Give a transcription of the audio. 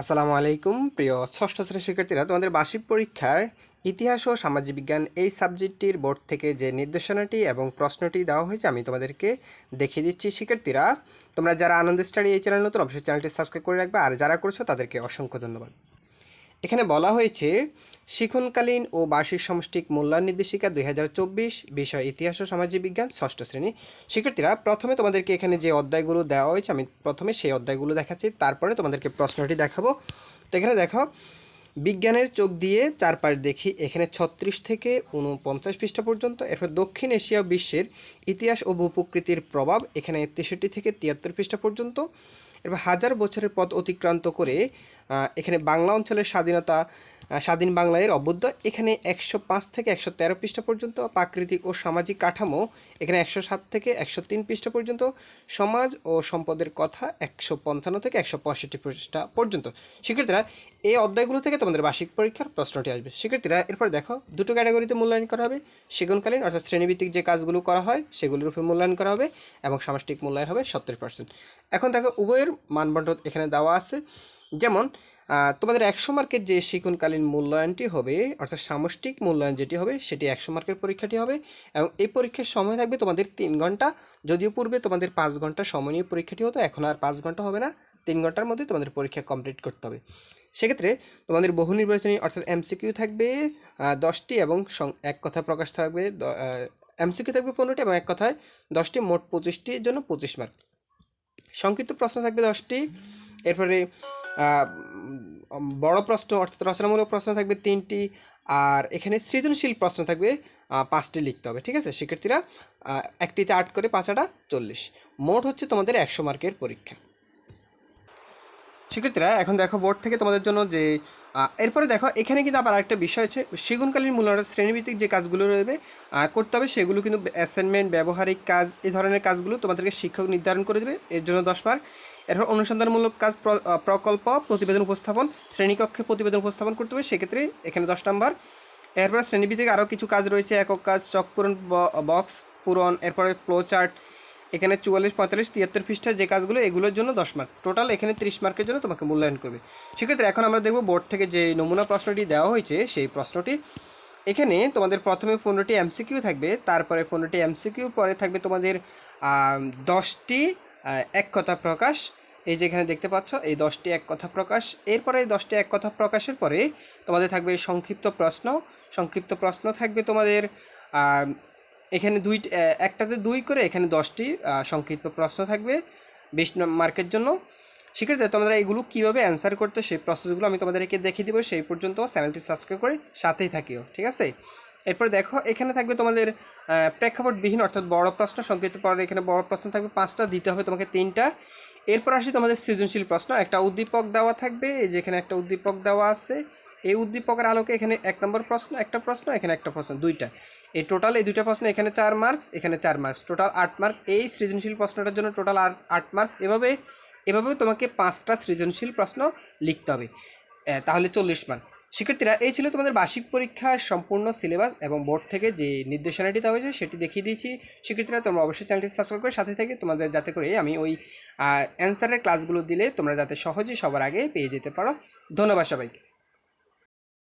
আসসালামু আলাইকুম, প্রিয় ষষ্ঠ শ্রেণির শিক্ষার্থীরা। তোমাদের বার্ষিক পরীক্ষার ইতিহাস ও সামাজিক বিজ্ঞান এই সাবজেক্টটির বোর্ড থেকে যে নির্দেশনাটি এবং প্রশ্নটি দেওয়া হয়েছে, আমি তোমাদেরকে দেখিয়ে দিচ্ছি। শিক্ষার্থীরা, তোমরা যারা আনন্দ স্টাডি এই চ্যানেল নতুন, অবশ্যই চ্যানেলটি সাবস্ক্রাইব করে রাখবে। আর যারা করছ, তাদেরকে অসংখ্য ধন্যবাদ। এখানে বলা হয়েছে, শিখনকালীন ও বার্ষিক সমষ্টিক মূল্যায়ন নির্দেশিকা দুই হাজার চব্বিশ, বিষয় ইতিহাস ও সামাজিক বিজ্ঞান, ষষ্ঠ শ্রেণি। শিক্ষার্থীরা, প্রথমে তোমাদেরকে এখানে যে অধ্যায়গুলো দেওয়া হয়েছে, আমি প্রথমে সেই অধ্যায়গুলো দেখাচ্ছি, তারপরে তোমাদেরকে প্রশ্নটি দেখাবো। তো এখানে দেখো, বিজ্ঞানের চোখ দিয়ে চারপাশ দেখি, এখানে ছত্রিশ থেকে উনপঞ্চাশ পৃষ্ঠা পর্যন্ত। এরপর দক্ষিণ এশিয়া বিশ্বের ইতিহাস ও ভূপ্রকৃতির প্রভাব, এখানে তেষট্টি থেকে তিয়াত্তর পৃষ্ঠা পর্যন্ত। এবার হাজার বছরের পথ অতিক্রান্ত করে এখানে বাংলা অঞ্চলের স্বাধীনতা স্বাধীন বাংলার অবদ্ধ। এখানে একশো পাঁচ থেকে একশো তেরো পৃষ্ঠা পর্যন্ত প্রাকৃতিক ও সামাজিক কাঠামো, এখানে একশো সাত থেকে একশো তিন পৃষ্ঠা পর্যন্ত সমাজ ও সম্পদের কথা একশো পঞ্চান্ন থেকে একশো পঁয়ষট্টি পৃষ্ঠা পর্যন্ত। শিক্ষার্থীরা, এই অধ্যায়গুলো থেকে তোমাদের বার্ষিক পরীক্ষার প্রশ্নটি আসবে। শিক্ষার্থীরা, এরপর দেখো, দুটো ক্যাটাগরিতে মূল্যায়ন করা হবে। সেগুনকালীন অর্থাৎ শ্রেণীভিত্তিক যে কাজগুলো করা হয়, সেগুলোর উপরে মূল্যায়ন করা হবে এবং সামষ্টিক মূল্যায়ন হবে সত্তর পার্সেন্ট এখন দেখো, উভয়ের মানবন্ধন এখানে দেওয়া আছে। যেমন তোমাদের একশো মার্কের যে শিক্ষণকালীন মূল্যায়নটি হবে, অর্থাৎ সামষ্টিক মূল্যায়ন যেটি হবে, সেটি একশো মার্কের পরীক্ষাটি হবে এবং এই পরীক্ষার সময় থাকবে তোমাদের তিন ঘণ্টা। যদিও পূর্বে তোমাদের পাঁচ ঘণ্টা সময় নিয়ে পরীক্ষাটি হতো, এখন আর পাঁচ ঘণ্টা হবে না। তিন ঘণ্টার মধ্যে তোমাদের পরীক্ষা কমপ্লিট করতে হবে। সেক্ষেত্রে তোমাদের বহু নির্বাচনী, অর্থাৎ এমসিকিউ থাকবে দশটি এবং এক কথা প্রকাশ থাকবে এমসিকিউ থাকবে পনেরোটি এবং এক কথায় দশটি, মোট পঁচিশটির জন্য পঁচিশ মার্ক। সংক্ষিপ্ত প্রশ্ন থাকবে দশটি। এরপরে বড় প্রশ্ন, অর্থাৎ রচনামূলক প্রশ্ন থাকবে তিনটি, আর এখানে সৃজনশীল প্রশ্ন থাকবে পাঁচটি লিখতে হবে, ঠিক আছে? শিক্ষার্থীরা একটিতে আট করে পাঁচাটা চল্লিশ। মোট হচ্ছে তোমাদের একশো মার্কের পরীক্ষা। শিক্ষার্থীরা, এখন দেখো বোর্ড থেকে তোমাদের জন্য যে এরপরে দেখো, এখানে কিন্তু আবার আরেকটা বিষয় আছে সেগুনকালীন মূল্যায়ন শ্রেণীভিত্তিক যে কাজগুলো রয়েবে করতে হবে, সেগুলো কিন্তু অ্যাসাইনমেন্ট ব্যবহারিক কাজ এই ধরনের কাজগুলো তোমাদেরকে শিক্ষক নির্ধারণ করে দেবে, এর জন্য দশ মার্ক এরপর অনুসন্ধানমূলক কাজ প্রকল্প, প্রতিবেদন উপস্থাপন, শ্রেণীকক্ষে প্রতিবেদন উপস্থাপন করতে হবে, সেক্ষেত্রে এখানে দশ নম্বর। এরপর শ্রেণীভিত্তিক আরও কিছু কাজ রয়েছে, একক কাজ চক পূরণ বক্স, পূরণ, এরপরে ফ্লো চার্ট এখানে চুয়াল্লিশ, পঁয়তাল্লিশ, তিয়াত্তর পৃষ্ঠার যে কাজগুলো, এগুলোর জন্য দশ মার্ক টোটাল এখানে ত্রিশ মার্কের জন্য তোমাকে মূল্যায়ন করবে। সেক্ষেত্রে এখন আমরা দেখব বোর্ড থেকে যে নমুনা প্রশ্নটি দেওয়া হয়েছে, সেই প্রশ্নটি। এখানে তোমাদের প্রথমে পনেরোটি এমসিকিউ থাকবে, তারপরে পনেরোটি এমসিকিউ, পরে থাকবে তোমাদের দশটি এক কথা প্রকাশ, এই যে এখানে দেখতে পাচ্ছ, এই দশটি এক কথা প্রকাশ। এরপরে এই দশটি এক কথা প্রকাশের পরে তোমাদের থাকবে সংক্ষিপ্ত প্রশ্ন। সংক্ষিপ্ত প্রশ্ন থাকবে তোমাদের এখানে দুই একটাতে দুই করে এখানে দশটি সংক্ষিপ্ত প্রশ্ন থাকবে বিশ মার্কের জন্য। সেক্ষেত্রে তোমরা এগুলো কীভাবে অ্যান্সার করতে, সেই প্রসেসগুলো আমি তোমাদেরকে দেখিয়ে দিব। সেই পর্যন্ত চ্যানেলটি সাবস্ক্রাইব করে সাথেই থাকিও, ঠিক আছে? এরপর দেখো, এখানে থাকবে তোমাদের প্রেক্ষাপটবিহীন, অর্থাৎ বড় প্রশ্ন, সংক্ষিপ্ত পরে এখানে বড় প্রশ্ন থাকবে, পাঁচটা দিতে হবে তোমাকে তিনটা। এরপর আসি তোমাদের সৃজনশীল প্রশ্ন, একটা উদ্দীপক দেওয়া থাকবে, এই যে এখানে একটা উদ্দীপক দেওয়া আছে, এই উদ্দীপকের আলোকে এখানে এক নম্বর প্রশ্ন, একটা প্রশ্ন, এখানে একটা প্রশ্ন, দুইটা। এই টোটাল এই দুইটা প্রশ্ন এখানে চার মার্কস এখানে চার মার্কস টোটাল আট মার্ক এই সৃজনশীল প্রশ্নটার জন্য টোটাল আট আট মার্ক এভাবে এভাবে তোমাকে পাঁচটা সৃজনশীল প্রশ্ন লিখতে হবে। তাহলে চল্লিশ মার্ক শিক্ষার্থীরা, এই ছিল তোমাদের বার্ষিক পরীক্ষার সম্পূর্ণ সিলেবাস এবং বোর্ড থেকে যে নির্দেশনাটি দেওয়া হয়েছে সেটি দেখিয়ে দিয়েছি। শিক্ষার্থীরা, তোমরা অবশ্যই চ্যানেলটি সাবস্ক্রাইব করে সাথে থেকে তোমাদের যাতে করে আমি ওই অ্যান্সারের ক্লাসগুলো দিলে তোমরা যাতে সহজে সবার আগে পেয়ে যেতে পারো। ধন্যবাদ সবাইকে।